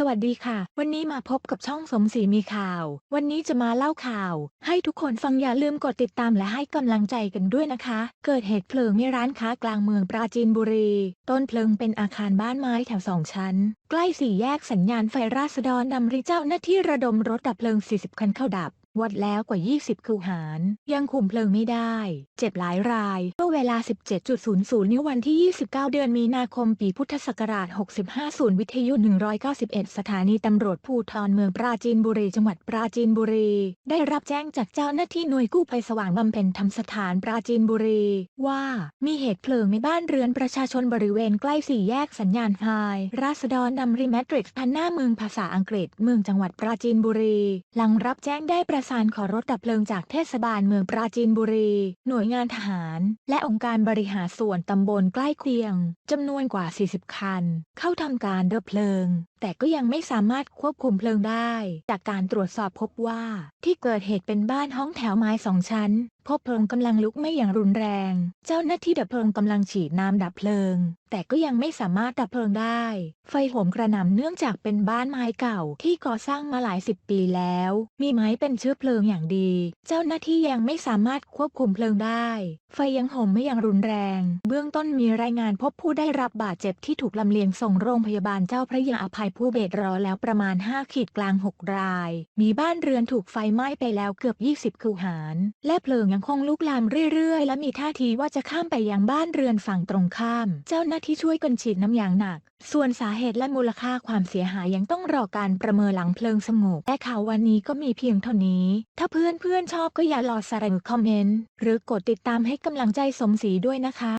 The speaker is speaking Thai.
สวัสดีค่ะ วันนี้มาพบกับช่องสมศรีมีข่าว วันนี้จะมาเล่าข่าว ให้ทุกคนฟังอย่าลืมกดติดตามและให้กำลังใจกันด้วยนะคะ เกิดเหตุเพลิงในร้านค้ากลางเมืองปราจีนบุรี ต้นเพลิงเป็นอาคารบ้านไม้แถวสองชั้น ใกล้สี่แยกสัญญาณไฟราษฎรดำริเจ้าหน้าที่ระดมรถดับเพลิง 40 คันเข้าดับ วัดแล้วกว่า 20 คูหาร ยังคุมเพลิงไม่ได้ เจ็บหลายรายเมื่อเวลา 17.00 นิ้ววันที่ 29 เดือนมีนาคมปีพุทธศักราช 65 ศูนย์วิทยุ 191 สถานีตำรวจภูธรเมืองปราจีนบุรี จังหวัดปราจีนบุรี ได้รับแจ้งจากเจ้าหน้าที่หน่วยกู้ภัยสว่างบำเพ็ญธรรมสถานปราจีนบุรี ว่ามีเหตุเพลิงในบ้านเรือนประชาชนบริเวณใกล้สี่แยกสัญญาณไฟราษฎรดำริแมทริกซ์พันหน้าเมืองภาษาอังกฤษเมืองจังหวัดปราจีนบุรี หลังรับแจ้งได้ประสานขอรถดับเพลิงจากเทศบาลเมืองปราจีนบุรี หน่วยงานทหาร และองค์การบริหารส่วนตำบลใกล้เคียงจำนวนกว่า 40 คัน เข้าทำการดับเพลิงแต่ก็ยังไม่สามารถควบคุมเพลิงได้ จากการตรวจสอบพบว่า ที่เกิดเหตุเป็นบ้านห้องแถวไม้สองชั้น พบเพลิงกำลังลุกไหม่อย่างรุนแรง เจ้าหน้าที่ดับเพลิงกำลังฉีดน้ำดับเพลิง แต่ก็ยังไม่สามารถดับเพลิงได้ ไฟโหมกระหน่ำเนื่องจากเป็นบ้านไม้เก่าที่ก่อสร้างมาหลายสิบปีแล้ว มีไม้เป็นเชื้อเพลิงอย่างดี เจ้าหน้าที่ยังไม่สามารถควบคุมเพลิงได้ ไฟยังโหมไม่อย่างรุนแรง เบื้องต้นมีรายงานพบผู้ได้รับบาดเจ็บที่ถูกลำเลียงส่งโรงพยาบาลเจ้าพระยาอภัยผู้เบศรอแล้วประมาณ 5 ขีดกลาง 6 ราย มีบ้านเรือนถูกไฟไหม้ไปแล้วเกือบ 20 คูหาร และเพลิงยังคงลุกลามเรื่อย ๆ และมีท่าทีว่าจะข้ามไปยังบ้านเรือนฝั่งตรงข้าม เจ้าหน้าที่ช่วยกันฉีดน้ำยางหนัก ส่วนสาเหตุและมูลค่าความเสียหายยังต้องรอการประเมินหลังเพลิงสงบและข่าววันนี้ก็มีเพียงเท่านี้ ถ้าเพื่อนๆชอบก็อย่ารอสารคอมเมนต์หรือกดติดตามให้กำลังใจสมศรีด้วยนะคะ